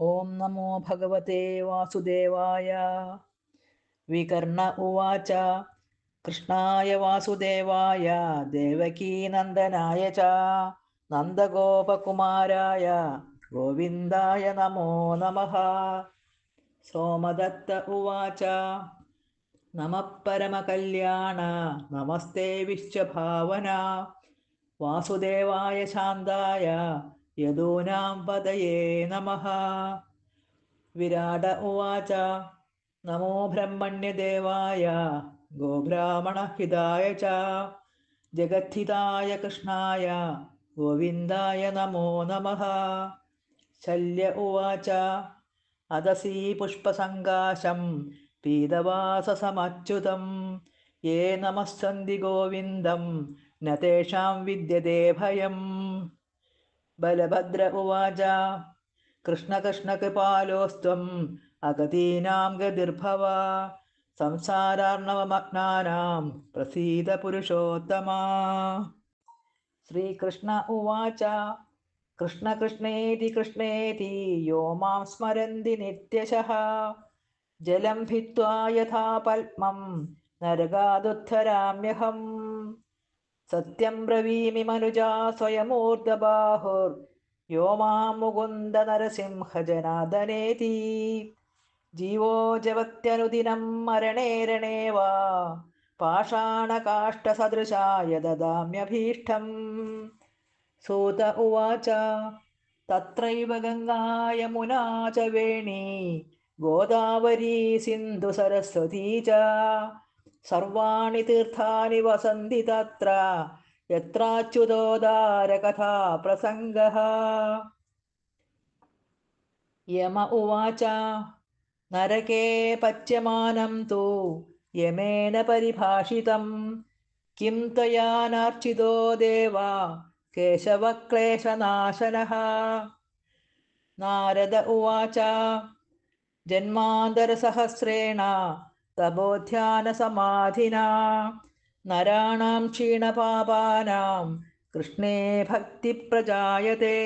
ഓം നമോ ഭഗവതേ വാസുദേവായ. വികർണ ഉവാച കൃഷ്ണായ വാസുദേവായ ദേവകീനന്ദനായ ച നന്ദഗോപകുമാരായ ഗോവിന്ദായ നമോ നമ. സോമദത്ത ഉവാച നമ പരമകല്യാണ നമസ്തേ വിശ്വഭാവന. വാസുദേവായ ശാന്തായ യദൂനാം പതയേ നമ. വിരാട ഉവാച നമോ ബ്രഹ്മണ്യദേവായ ഗോബ്രാഹ്മണഹിതായ ച. ജഗദ്ധിതായ കൃഷ്ണായ ഗോവിന്ദായ നമോ നമ. ശല്യ ഉവാച അതസീ പുഷ്പസങ്കാശം പീതവാസസമച്യുതം യേ നമസ്സന്തി ഗോവിന്ദം ന തേഷാം विद्यते ഭയം. बलभद्र उवाच कृष्णकृष्णकृपालोस्त्वम् अगतीनां गतिर्भव संसारार्णवमग्नानां प्रसीद पुरुषोत्तमा श्रीकृष्ण उवाच कृष्णकृष्णेति कृष्णेति यो माँ स्मरन्ति नित्यशः जलं भित्त्वा यथा पद्मं नरगादुत्थराम्यहम् സത്യം ബ്രവീമി മനുജാ സ്വയമൂർദ്ധബാഹുർ. യോ മാം മുകുന്ദ നരസിംഹജനാദനേതി. ജീവോ ജവത്യനുദിനം മരണേ രണേ വാ പാഷാണകാഷ്ടസദൃശായ ദദാമ്യഭീഷ്ടം. സൂത ഉവാച തത്രൈവ ഗംഗായമുനാ ച വേണി. ഗോദാവരീ സിന്ധു സരസ്വതീ ച. സർവാണി തീർത്ഥാനി വസന്തി തത്ര യത്രാച്യുതോദാരകഥാ പ്രസംഗ. യമ ഉവാച നരകേ പച്യമാനം തൂ യമേന പരിഭാഷിതം. കിം ത്വയാനാർച്ചിതോ ദേവ കേശവക്ലേശനാശനഃ. നാരദ ഉവാച ജന്മാന്തരസഹസ്രേണ തപോധ്യാനസമാധിനാ. നരാണാം ക്ഷീണപാപാനാം കൃഷ്ണേ ഭക്തി പ്രജായത്തെ